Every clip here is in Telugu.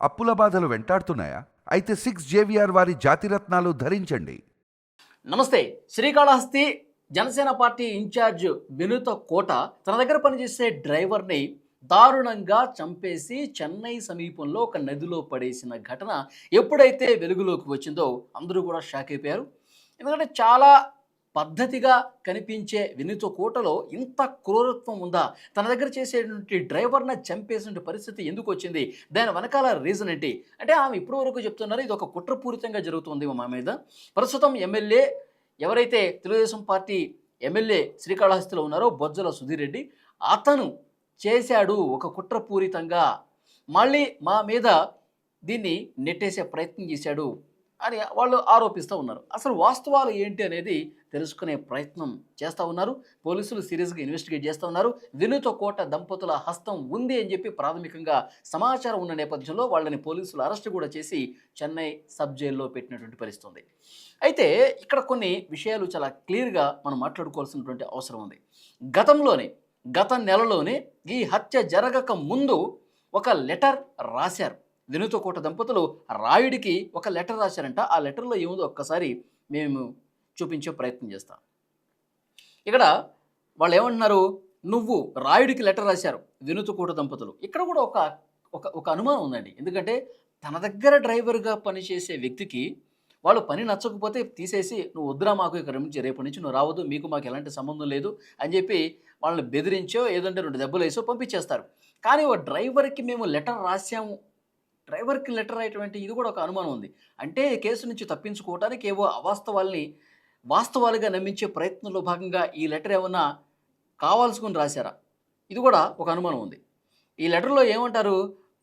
అప్పుల బాధలు వెంటాడుతున్నాయా? అయితే సిక్స్ జేవిఆర్ వారి జాతిరత్నాలు ధరించండి. నమస్తే శ్రీకాళహస్తి జనసేన పార్టీ ఇన్ఛార్జ్ వినుత కోట తన దగ్గర పనిచేసే డ్రైవర్ని దారుణంగా చంపేసి చెన్నై సమీపంలో ఒక నదిలో పడేసిన ఘటన ఎప్పుడైతే వెలుగులోకి వచ్చిందో అందరూ కూడా షాక్ అయిపోయారు. ఎందుకంటే చాలా పద్ధతిగా కనిపించే వినుత కోటలో ఇంత క్రూరత్వం ఉందా? తన దగ్గర చేసేటువంటి డ్రైవర్ని చంపేసిన పరిస్థితి ఎందుకు వచ్చింది? దాని వెనకాల రీజన్ ఏంటి? అంటే ఆమె ఇప్పటి వరకు చెప్తున్నారు ఇది ఒక కుట్రపూరితంగా జరుగుతుంది మా మీద. ప్రస్తుతం ఎమ్మెల్యే ఎవరైతే తెలుగుదేశం పార్టీ ఎమ్మెల్యే శ్రీకాళహస్తిలో ఉన్నారో బొజ్జల సుధీర్ రెడ్డి అతను చేశాడు ఒక కుట్రపూరితంగా. మళ్ళీ మా మీద దీన్ని నెట్టేసే ప్రయత్నం చేశాడు. అని వాళ్ళు ఆరోపిస్తూ ఉన్నారు. అసలు వాస్తవాలు ఏంటి అనేది తెలుసుకునే ప్రయత్నం చేస్తూ ఉన్నారు. పోలీసులు సీరియస్గా ఇన్వెస్టిగేట్ చేస్తూ ఉన్నారు. వినుత కోట దంపతుల హస్తం ఉంది అని చెప్పి ప్రాథమికంగా సమాచారం ఉన్న నేపథ్యంలో వాళ్ళని పోలీసులు అరెస్ట్ కూడా చేసి చెన్నై సబ్ జైల్లో పెట్టినటువంటి పరిస్థితుంది. అయితే ఇక్కడ కొన్ని విషయాలు చాలా క్లియర్గా మనం మాట్లాడుకోవాల్సినటువంటి అవసరం ఉంది. గతంలోనే గత నెలలోనే ఈ హత్య జరగక ముందు ఒక లెటర్ రాశారు. వినుతకోట దంపతులు రాయుడికి ఒక లెటర్ రాశారంట. ఆ లెటర్లో ఏముందో ఒక్కసారి మేము చూపించే ప్రయత్నం చేస్తాం. ఇక్కడ వాళ్ళు ఏమంటున్నారు? నువ్వు రాయుడికి లెటర్ రాశారు వినుతకోట దంపతులు. ఇక్కడ కూడా ఒక ఒక ఒక అనుమానం ఉందండి. ఎందుకంటే తన దగ్గర డ్రైవర్గా పనిచేసే వ్యక్తికి వాళ్ళు పని నచ్చకపోతే తీసేసి నువ్వు వద్దురా మాకు ఇక్కడ నుంచి రేపు నుంచి నువ్వు రావద్దు మీకు మాకు ఎలాంటి సంబంధం లేదు అని చెప్పి వాళ్ళని బెదిరించో ఏదంటే రెండు దెబ్బలు వేసో పంపించేస్తారు. కానీ ఓ డ్రైవర్కి మేము లెటర్ రాసాము డ్రైవర్కి లెటర్ రాయటువంటి ఇది కూడా ఒక అనుమానం ఉంది. అంటే కేసు నుంచి తప్పించుకోవడానికి ఏవో అవాస్తవాల్ని వాస్తవాలుగా నమ్మించే ప్రయత్నంలో భాగంగా ఈ లెటర్ ఏమన్నా కావాల్సుకుని రాశారా? ఇది కూడా ఒక అనుమానం ఉంది. ఈ లెటర్లో ఏమంటారు?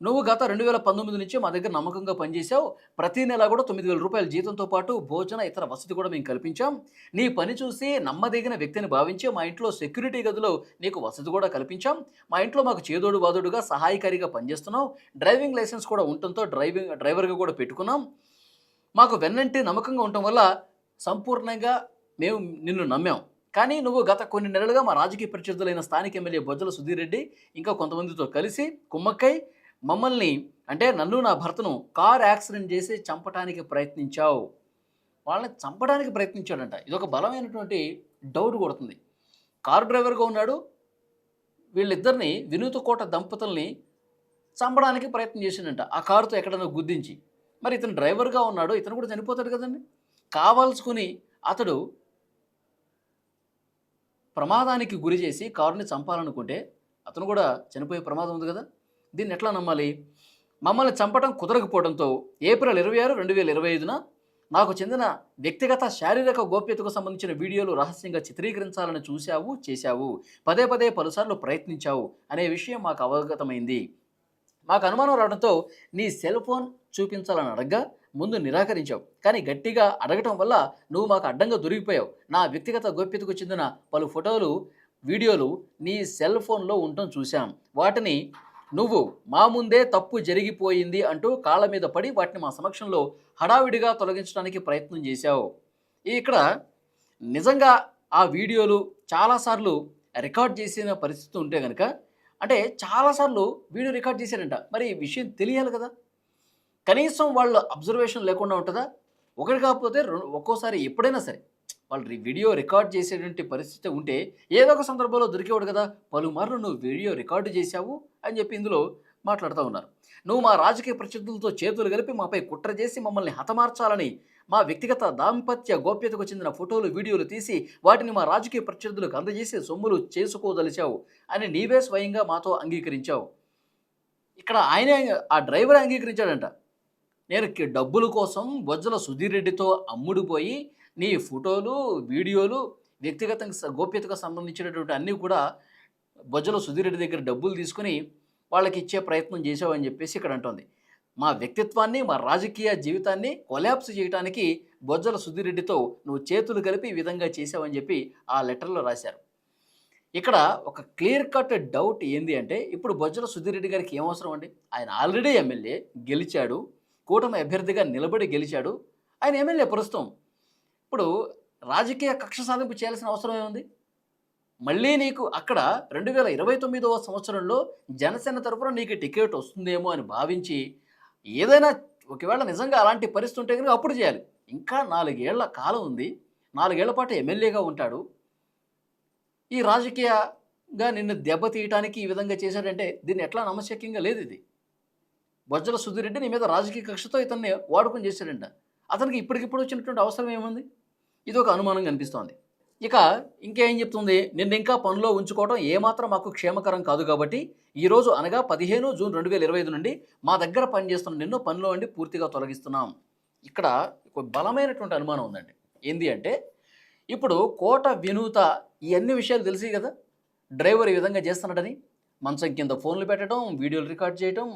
నువ్వు గత రెండు వేల పంతొమ్మిది నుంచి మా దగ్గర నమ్మకంగా పనిచేశావు. ప్రతి నెల కూడా తొమ్మిది వేల రూపాయల జీతంతో పాటు భోజన ఇతర వసతి కూడా మేము కల్పించాం. నీ పని చూసి నమ్మదగిన వ్యక్తిని భావించి మా ఇంట్లో సెక్యూరిటీ గదిలో నీకు వసతి కూడా కల్పించాం. మా ఇంట్లో మాకు చేదోడు వాదోడుగా సహాయకారిగా పనిచేస్తున్నావు. డ్రైవింగ్ లైసెన్స్ కూడా ఉండటంతో డ్రైవింగ్ డ్రైవర్గా కూడా పెట్టుకున్నాం. మాకు వెన్నంటి నమ్మకంగా ఉండటం వల్ల సంపూర్ణంగా మేము నిన్ను నమ్మాం. కానీ నువ్వు గత కొన్ని నెలలుగా మా రాజకీయ ప్రత్యర్థులైన స్థానిక ఎమ్మెల్యే బొజ్జల సుధీర్ రెడ్డి ఇంకా కొంతమందితో కలిసి కుమ్మక్కై మమ్మల్ని అంటే నన్ను నా భర్తను కార్ యాక్సిడెంట్ చేసి చంపడానికి ప్రయత్నించావు. వాళ్ళని చంపడానికి ప్రయత్నించాడంట. ఇది ఒక బలమైనటువంటి డౌట్ కొడుతుంది. కారు డ్రైవర్గా ఉన్నాడు. వీళ్ళిద్దరిని వినూతకోట దంపతుల్ని చంపడానికి ప్రయత్నం చేసిండంట. ఆ కారుతో ఎక్కడైనా గుద్దించి. మరి ఇతను డ్రైవర్గా ఉన్నాడు. ఇతను కూడా చనిపోతాడు కదండి. కావాల్సుకుని అతడు ప్రమాదానికి గురి చేసి కారుని చంపాలనుకుంటే అతను కూడా చనిపోయే ప్రమాదం ఉంది కదా. దీన్ని ఎట్లా నమ్మాలి? మమ్మల్ని చంపడం కుదరకపోవడంతో ఏప్రిల్ ఇరవై ఆరు రెండు వేల ఇరవై ఐదున నాకు చెందిన వ్యక్తిగత శారీరక గోప్యతకు సంబంధించిన వీడియోలు రహస్యంగా చిత్రీకరించాలని చూశావు చేశావు. పదే పదే పలుసార్లు ప్రయత్నించావు అనే విషయం మాకు అవగతమైంది. మాకు అనుమానం రావడంతో నీ సెల్ ఫోన్ చూపించాలని అడగ్గా ముందు నిరాకరించావు. కానీ గట్టిగా అడగటం వల్ల నువ్వు మాకు అడ్డంగా దొరికిపోయావు. నా వ్యక్తిగత గోప్యతకు చెందిన పలు ఫోటోలు వీడియోలు నీ సెల్ ఫోన్లో ఉండటం చూశాం. వాటిని నువ్వు మా ముందే తప్పు జరిగిపోయింది అంటూ కాళ్ళ మీద పడి వాటిని మా సమక్షంలో హడావిడిగా తొలగించడానికి ప్రయత్నం చేశావు. ఇక్కడ నిజంగా ఆ వీడియోలు చాలాసార్లు రికార్డ్ చేసిన పరిస్థితి ఉంటే కనుక అంటే చాలాసార్లు వీడియో రికార్డ్ చేశారంట. మరి ఈ విషయం తెలియాలి కదా. కనీసం వాళ్ళ అబ్జర్వేషన్ లేకుండా ఉంటుందా? ఒకటి కాకపోతే ఒక్కోసారి ఎప్పుడైనా సరే వాళ్ళు వీడియో రికార్డ్ చేసేటువంటి పరిస్థితి ఉంటే ఏదో ఒక సందర్భంలో దొరికేవాడు కదా పలుమార్లు నువ్వు వీడియో రికార్డు చేశావు అని చెప్పి ఇందులో మాట్లాడుతూ ఉన్నారు. నువ్వు మా రాజకీయ ప్రత్యర్థులతో చేతులు కలిపి మాపై కుట్ర చేసి మమ్మల్ని హతమార్చాలని మా వ్యక్తిగత దాంపత్య గోప్యతకు చెందిన ఫోటోలు వీడియోలు తీసి వాటిని మా రాజకీయ ప్రత్యర్థులకు అందజేసి సొమ్ములు చేసుకోదలిచావు అని నీవే స్వయంగా మాతో అంగీకరించావు. ఇక్కడ ఆయనే ఆ డ్రైవర్ అంగీకరించాడంట. నేను డబ్బుల కోసం బొజ్జల సుధీర్ రెడ్డితో అమ్ముడుపోయి నీ ఫోటోలు వీడియోలు వ్యక్తిగతంగా గోప్యతకు సంబంధించినటువంటి అన్నీ కూడా బొజ్జల సుధీరెడ్డి దగ్గర డబ్బులు తీసుకుని వాళ్ళకి ఇచ్చే ప్రయత్నం చేసావని చెప్పేసి ఇక్కడ అంటోంది. మా వ్యక్తిత్వాన్ని మా రాజకీయ జీవితాన్ని కొలాప్స్ చేయడానికి బొజ్జల సుధీరెడ్డితో నువ్వు చేతులు కలిపి ఈ విధంగా చేసావని చెప్పి ఆ లెటర్లో రాశారు. ఇక్కడ ఒక క్లియర్ కట్ డౌట్ ఏంది అంటే ఇప్పుడు బొజ్జల సుధీరెడ్డి గారికి ఏమవసరం అవసరం అండి? ఆయన ఆల్రెడీ ఎమ్మెల్యే గెలిచాడు కూటమి అభ్యర్థిగా నిలబడి గెలిచాడు ఆయన ఎమ్మెల్యే ప్రస్తుతం ఇప్పుడు రాజకీయ కక్ష సాధింపు చేయాల్సిన అవసరం ఏముంది? మళ్ళీ నీకు అక్కడ రెండు వేల ఇరవై తొమ్మిదవ సంవత్సరంలో జనసేన తరఫున నీకు టికెట్ వస్తుందేమో అని భావించి ఏదైనా ఒకవేళ నిజంగా అలాంటి పరిస్థితి ఉంటే కనుక అప్పుడు చేయాలి. ఇంకా నాలుగేళ్ళ కాలం ఉంది. నాలుగేళ్ళ పాటు ఎమ్మెల్యేగా ఉంటాడు. ఈ రాజకీయంగా నిన్ను దెబ్బతీయటానికి ఈ విధంగా చేశాడంటే దీన్ని ఎట్లా నమ్మశక్యంగా లేదు ఇది. బొజ్జల సుధీరెడ్డి నీ మీద రాజకీయ కక్షతో ఇతన్ని వాడుకొని చేశాడంట. అతనికి ఇప్పటికిప్పుడు వచ్చినటువంటి అవసరం ఏముంది? ఇది ఒక అనుమానం కనిపిస్తోంది. ఇక ఇంకేం చెప్తుంది? నిన్న ఇంకా పనిలో ఉంచుకోవడం ఏమాత్రం మాకు క్షేమకరం కాదు కాబట్టి ఈరోజు అనగా పదిహేను జూన్ రెండు వేల ఇరవై ఐదు నుండి మా దగ్గర పనిచేస్తున్న నిన్ను పనిలో నుండి పూర్తిగా తొలగిస్తున్నాం. ఇక్కడ ఒక బలమైనటువంటి అనుమానం ఉందండి. ఏంది అంటే ఇప్పుడు కోట వినూత ఈ అన్ని విషయాలు తెలిసి కదా? డ్రైవర్ ఈ విధంగా చేస్తున్నాడని? మంచం కింద ఫోన్లు పెట్టడం వీడియోలు రికార్డ్ చేయడం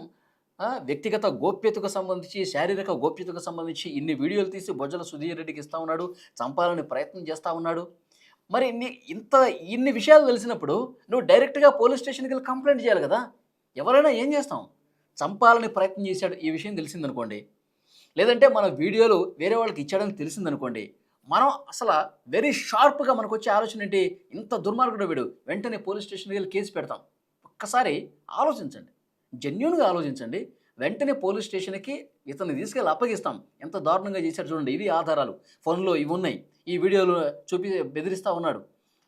వ్యక్తిగత గోప్యతకు సంబంధించి శారీరక గోప్యతకు సంబంధించి ఇన్ని వీడియోలు తీసి బొజ్జల సుధీర్ రెడ్డికి ఇస్తూ ఉన్నాడు చంపాలని ప్రయత్నం చేస్తూ ఉన్నాడు. మరి నీ ఇంత ఇన్ని విషయాలు తెలిసినప్పుడు నువ్వు డైరెక్ట్గా పోలీస్ స్టేషన్కి వెళ్ళి కంప్లైంట్ చేయాలి కదా. ఎవరైనా ఏం చేస్తాం? చంపాలని ప్రయత్నం చేశాడు ఈ విషయం తెలిసిందనుకోండి. లేదంటే మన వీడియోలు వేరే వాళ్ళకి ఇచ్చాడని తెలిసిందనుకోండి. మనం అసలు వెరీ షార్ప్గా మనకు వచ్చే ఆలోచన ఏంటి? ఇంత దుర్మార్గుడు వీడు. వెంటనే పోలీస్ స్టేషన్కి వెళ్ళి కేసు పెడతాం. ఒక్కసారి ఆలోచించండి. జెన్యున్గా ఆలోచించండి. వెంటనే పోలీస్ స్టేషన్కి ఇతన్ని తీసుకెళ్ళి అప్పగిస్తాం. ఎంత దారుణంగా చేశారు చూడండి. ఇవి ఆధారాలు. ఫోన్లో ఇవి ఉన్నాయి. ఈ వీడియోలు చూపి బెదిరిస్తూ ఉన్నాడు.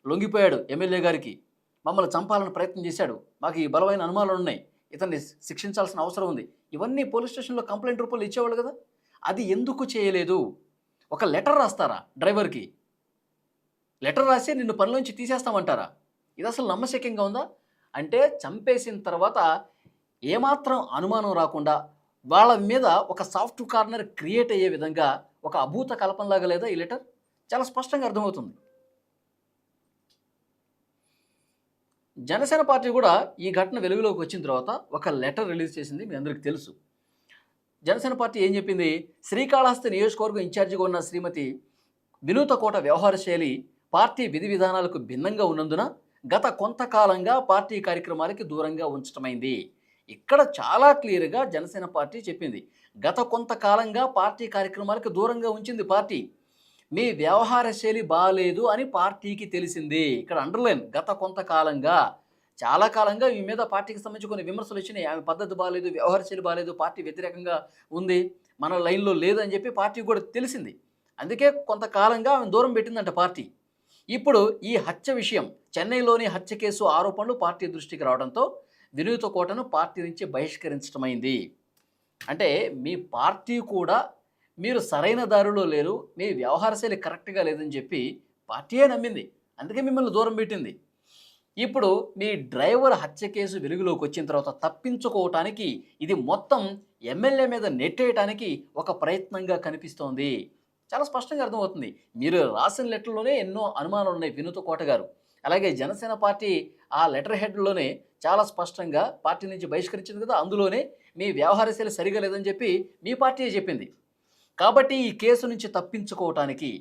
లొంగిపోయాడు ఎమ్మెల్యే గారికి. మమ్మల్ని చంపాలని ప్రయత్నం చేశాడు. మాకు ఈ బలమైన అనుమానాలు ఉన్నాయి. ఇతన్ని శిక్షించాల్సిన అవసరం ఉంది. ఇవన్నీ పోలీస్ స్టేషన్లో కంప్లైంట్ రూపంలో ఇచ్చేవాళ్ళు కదా? అది ఎందుకు చేయలేదు? ఒక లెటర్ రాస్తారా డ్రైవర్కి? లెటర్ రాసి నిన్ను పనిలోంచి తీసేస్తామంటారా? ఇది అసలు నమ్మశక్యంగా ఉందా? అంటే చంపేసిన తర్వాత ఏమాత్రం అనుమానం రాకుండా వాళ్ళ మీద ఒక సాఫ్ట్ కార్నర్ క్రియేట్ అయ్యే విధంగా ఒక అభూత కల్పనలాగా లేదా ఈ లెటర్? చాలా స్పష్టంగా అర్థమవుతుంది. జనసేన పార్టీ కూడా ఈ ఘటన వెలుగులోకి వచ్చిన తర్వాత ఒక లెటర్ రిలీజ్ చేసింది మీ అందరికీ తెలుసు. జనసేన పార్టీ ఏం చెప్పింది? శ్రీకాళహస్తి నియోజకవర్గం ఇన్ఛార్జిగా ఉన్న శ్రీమతి వినూత కోట వ్యవహార శైలి పార్టీ విధి విధానాలకు భిన్నంగా ఉన్నందున గత కొంతకాలంగా పార్టీ కార్యక్రమాలకి దూరంగా ఉంచటమైంది. ఇక్కడ చాలా క్లియర్గా జనసేన పార్టీ చెప్పింది. గత కొంతకాలంగా పార్టీ కార్యక్రమాలకు దూరంగా ఉంచింది పార్టీ. మీ వ్యవహార శైలి బాగాలేదు అని పార్టీకి తెలిసింది. ఇక్కడ అండర్లైన్ గత కొంతకాలంగా చాలా కాలంగా ఈ మీద పార్టీకి సంబంధించి కొన్ని విమర్శలు వచ్చినాయి. ఆమె పద్ధతి బాగాలేదు వ్యవహార శైలి బాగాలేదు పార్టీ వ్యతిరేకంగా ఉంది మన లైన్లో లేదు అని చెప్పి పార్టీకి కూడా తెలిసింది. అందుకే కొంతకాలంగా ఆమె దూరం పెట్టిందంట పార్టీ. ఇప్పుడు ఈ హత్య విషయం చెన్నైలోని హత్య కేసు ఆరోపణలు పార్టీ దృష్టికి రావడంతో వినూత కోటను పార్టీ నుంచి బహిష్కరించడమైంది అంటే మీ పార్టీ కూడా మీరు సరైన దారిలో లేరు మీ వ్యవహార శైలి కరెక్ట్గా లేదని చెప్పి పార్టీయే నమ్మింది. అందుకే మిమ్మల్ని దూరం పెట్టింది. ఇప్పుడు మీ డ్రైవర్ హత్య కేసు వెలుగులోకి వచ్చిన తర్వాత తప్పించుకోవటానికి ఇది మొత్తం ఎమ్మెల్యే మీద నెట్టేయటానికి ఒక ప్రయత్నంగా కనిపిస్తోంది. చాలా స్పష్టంగా అర్థమవుతుంది. మీరు రాసిన లెటర్లోనే ఎన్నో అనుమానాలు ఉన్నాయి వినూత కోట గారు. అలాగే జనసేన పార్టీ ఆ లెటర్ హెడ్లోనే చాలా స్పష్టంగా పార్టీ నుంచి బహిష్కరించింది కదా అందులోనే మీ వ్యవహార శైలి సరిగా లేదని చెప్పి మీ పార్టీయే చెప్పింది. కాబట్టి ఈ కేసు నుంచి తప్పించుకోవటానికి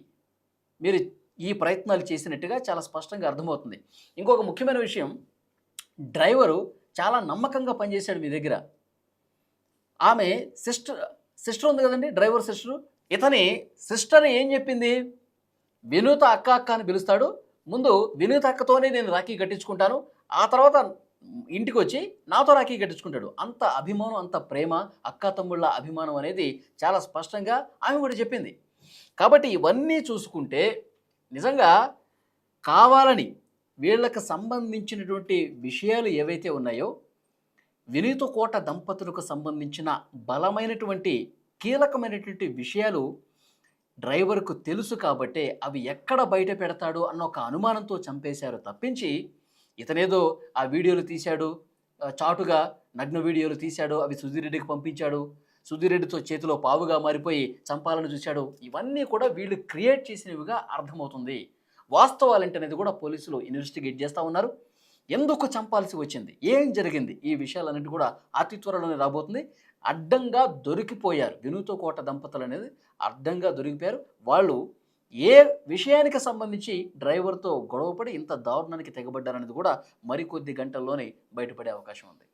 మీరు ఈ ప్రయత్నాలు చేసినట్టుగా చాలా స్పష్టంగా అర్థమవుతుంది. ఇంకొక ముఖ్యమైన విషయం డ్రైవరు చాలా నమ్మకంగా పనిచేశాడు మీ దగ్గర. ఆమె సిస్టర్ సిస్టర్ ఉంది కదండి డ్రైవర్ సిస్టర్? ఇతని సిస్టర్ ఏం చెప్పింది? వినూత అక్క అక్క అని పిలుస్తాడు ముందు వినూత అక్కతోనే నేను రాఖీ కట్టించుకుంటాను. ఆ తర్వాత ఇంటికి వచ్చి నాతో రాఖీ కట్టించుకుంటాడు. అంత అభిమానం అంత ప్రేమ అక్క తమ్ముళ్ళ అభిమానం అనేది చాలా స్పష్టంగా ఆమె కూడా చెప్పింది. కాబట్టి ఇవన్నీ చూసుకుంటే నిజంగా కావాలని వీళ్ళకి సంబంధించినటువంటి విషయాలు ఏవైతే ఉన్నాయో వినీత కోట దంపతులకు సంబంధించిన బలమైనటువంటి కీలకమైనటువంటి విషయాలు డ్రైవర్కు తెలుసు కాబట్టే అవి ఎక్కడ బయట పెడతాడు అన్న ఒక అనుమానంతో చంపేశారు. తప్పించి ఇతనేదో ఆ వీడియోలు తీశాడు. చాటుగా నగ్న వీడియోలు తీశాడు. అవి సుధీర్ రెడ్డికి పంపించాడు. సుధీర్ రెడ్డితో చేతిలో పావుగా మారిపోయి చంపాలని చూశాడు. ఇవన్నీ కూడా వీళ్ళు క్రియేట్ చేసినవిగా అర్థమవుతుంది. వాస్తవాలేంటనేది కూడా పోలీసులు ఇన్వెస్టిగేట్ చేస్తూ ఉన్నారు. ఎందుకు చంపాల్సి వచ్చింది? ఏం జరిగింది? ఈ విషయాలన్నింటి కూడా అతి త్వరలోనే రాబోతుంది. అడ్డంగా దొరికిపోయారు. వినూతో కోట దంపతులు అనేది అడ్డంగా దొరికిపోయారు. వాళ్ళు ఏ విషయానికి సంబంధించి డ్రైవర్తో గొడవపడి ఇంత దారుణానికి తెగబడ్డారనేది కూడా మరికొద్ది గంటల్లోనే బయటపడే అవకాశం ఉంది.